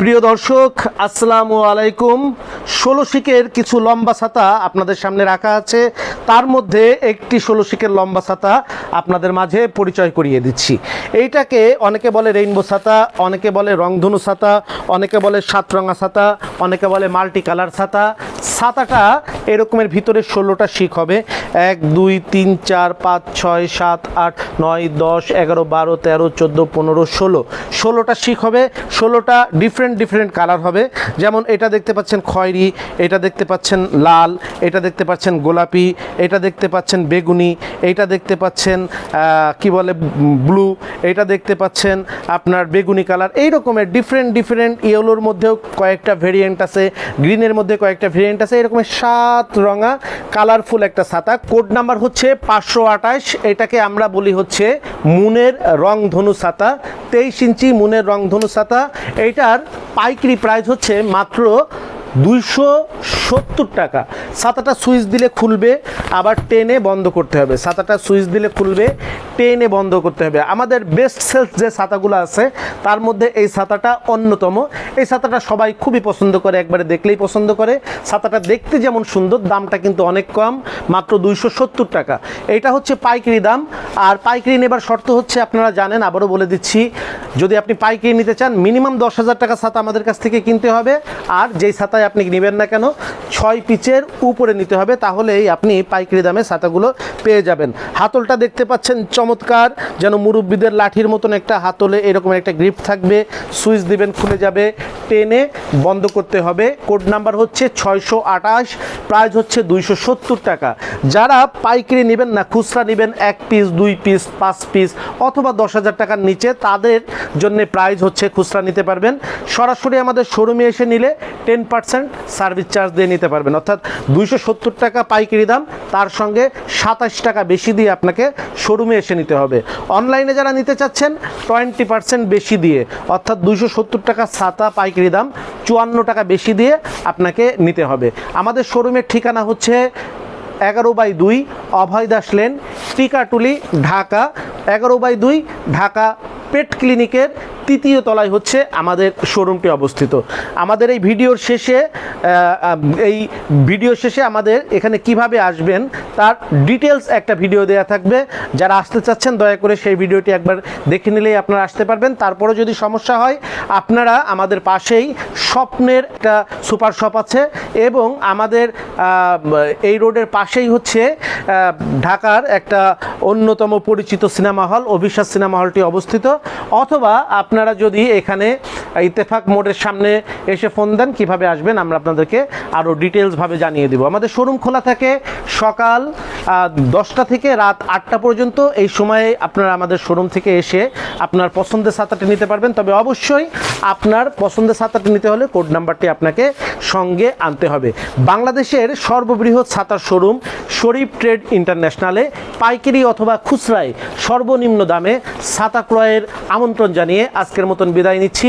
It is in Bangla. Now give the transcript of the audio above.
প্রিয় দর্শক, আসসালামু আলাইকুম। ষোলো শিকের কিছু লম্বা ছাতা আপনাদের সামনে রাখা আছে। তার মধ্যে একটি ষোলো শিকের লম্বা ছাতা আপনাদের মাঝে পরিচয় করিয়ে দিচ্ছি। এইটাকে অনেকে বলে রেইনবো ছাতা, অনেকে বলে রংধনু ছাতা, অনেকে বলে সাতরঙা ছাতা, অনেকে বলে মাল্টি কালার ছাতা। ছাতাটা এরকমের ভিতরে ষোলোটা শিক হবে। এক, দুই, তিন, চার, পাঁচ, ছয়, সাত, আট, নয়, দশ, এগারো, বারো, তেরো, চোদ্দ, পনেরো, ষোলো। ষোলোটা শিক হবে, ষোলোটা ডিফারেন্ট ডিফারেন্ট কালার হবে। যেমন এটা দেখতে পাচ্ছেন খয়েরি, এটা দেখতে পাচ্ছেন লাল, এটা দেখতে পাচ্ছেন গোলাপি, এটা দেখতে পাচ্ছেন বেগুনি, এটা দেখতে পাচ্ছেন কি বলে, ব্লু, এটা দেখতে পাচ্ছেন আপনার বেগুনি কালার এই রকমের ডিফারেন্ট ডিফারেন্ট ইয়েলোর মধ্যেও কয়েকটা ভেরিয়েন্ট আছে গ্রিনের মধ্যে কয়েকটা ভেরিয়েন্ট আছে এরকমের সাত রঙা কালারফুল একটা ছাতা। কোড নাম্বার হচ্ছে পাঁচশো আঠাশ। এটাকে আমরা বলি হচ্ছে মুনের রংধনু ছাতা। তেইশ ইঞ্চি মুনের রংধনু ছাতা। এইটার পাইকারি প্রাইস হচ্ছে মাত্র দুইশো সত্তর টাকা। ছাতাটা সুইচ দিলে খুলবে। আবার টেনে বন্ধ করতে হবে। ছাতাটা সুইচ দিলে খুলবে, টেনে বন্ধ করতে হবে। আমাদের বেস্ট সেলস যে ছাতাগুলো আছে, তার মধ্যে এই ছাতাটা অন্যতম। এই ছাতাটা সবাই খুবই পছন্দ করে, একবারে দেখলেই পছন্দ করে। ছাতাটা দেখতে যেমন সুন্দর, দামটা কিন্তু অনেক কম, মাত্র দুইশো সত্তর টাকা। এইটা হচ্ছে পাইকারি দাম। আর পাইকারি নেবার শর্ত হচ্ছে, আপনারা জানেন, আবারও বলে দিচ্ছি, যদি আপনি পাইকারি নিতে চান, মিনিমাম দশ হাজার টাকা ছাতা আমাদের কাছ থেকে কিনতে হবে। আর যেই ছাতায় আপনি নেবেন না কেন ছয় পিচের উপরে নিতে হবে, তাহলেই আপনি পাইকারি দামে ছাতাগুলো পেয়ে যাবেন। হাতলটা দেখতে পাচ্ছেন চমৎকার, যেন মুরব্বীদের লাঠির মতন একটা হাতলে এরকম একটা গ্রিপ থাকবে। সুইচ দিবেন, খুলে যাবে, টেনে বন্ধ করতে হবে। কোড নাম্বার হচ্ছে ছয়শো আঠাশ, প্রাইস হচ্ছে দুইশো সত্তর টাকা। যারা পাইকারি নেবেন না, খুচরা নেবেন, এক পিস, দুই পিস, পাঁচ পিস অথবা দশ হাজার টাকার নিচে, তাদের জন্য প্রাইস হচ্ছে খুচরা নিতে পারবেন। সরাসরি আমাদের শোরুমে এসে নিলে টেন পার্সেন্ট সার্ভিস চার্জ দিয়ে নিতে পারবেন। অর্থাৎ দুইশো সত্তর টাকা পাইকারি দাম, তার সঙ্গে সাতাশ টাকা বেশি দিয়ে আপনাকে শোরুমে এসে নিতে হবে। অনলাইনে যারা নিতে চাচ্ছেন, টোয়েন্টি পার্সেন্ট বেশি দিয়ে, অর্থাৎ দুইশো সত্তর টাকা ছাতা পাইকারি দাম, চুয়ান্ন টাকা বেশি দিয়ে আপনাকে নিতে হবে। আমাদের শোরুমের ঠিকানা হচ্ছে এগারো বাই দুই অভয় দাস লেন, টিকাটুলি, ঢাকা। এগারো বাই দুই, ঢাকা পেট ক্লিনিকের তৃতীয় তলায় হচ্ছে আমাদের শোরুমটি অবস্থিত। আমাদের এই ভিডিওর শেষে এই ভিডিও শেষে আমাদের এখানে কীভাবে আসবেন তার ডিটেলস একটা ভিডিও দেওয়া থাকবে। যারা আসতে চাচ্ছেন, দয়া করে সেই ভিডিওটি একবার দেখে নিলেই আপনারা আসতে পারবেন। তারপরে যদি সমস্যা হয়, আপনারা আমাদের পাশেই স্বপ্নের একটা সুপার শপ আছে এবং আমাদের এই রোডের পাশেই হচ্ছে ঢাকার একটা অন্যতম পরিচিত সিনেমা হল অভিশ্বাস সিনেমা হলটি অবস্থিত। অথবা আপনারা যদি এখানে ইত্তেফাক মোড়ের সামনে এসে ফোন দেন, কীভাবে আসবেন আমরা আপনাদেরকে আরও ডিটেলসভাবে জানিয়ে দেবো। আমাদের শোরুম খোলা থাকে সকাল দশটা থেকে রাত আটটা পর্যন্ত। এই সময়ে আপনারা আমাদের শোরুম থেকে এসে আপনার পছন্দের ছাতাটি নিতে পারবেন। তবে অবশ্যই আপনার পছন্দের ছাতাটি নিতে হলে কোড নাম্বারটি আপনাকে সঙ্গে আনতে হবে। বাংলাদেশের সর্ববৃহৎ ছাতার শোরুম শরীফ ট্রেড ইন্টারন্যাশনালে পাইকারি অথবা খুচরায় সর্বনিম্ন দামে ছাতা ক্রয়ের আমন্ত্রণ জানিয়ে আজকের মতন বিদায় নিচ্ছি।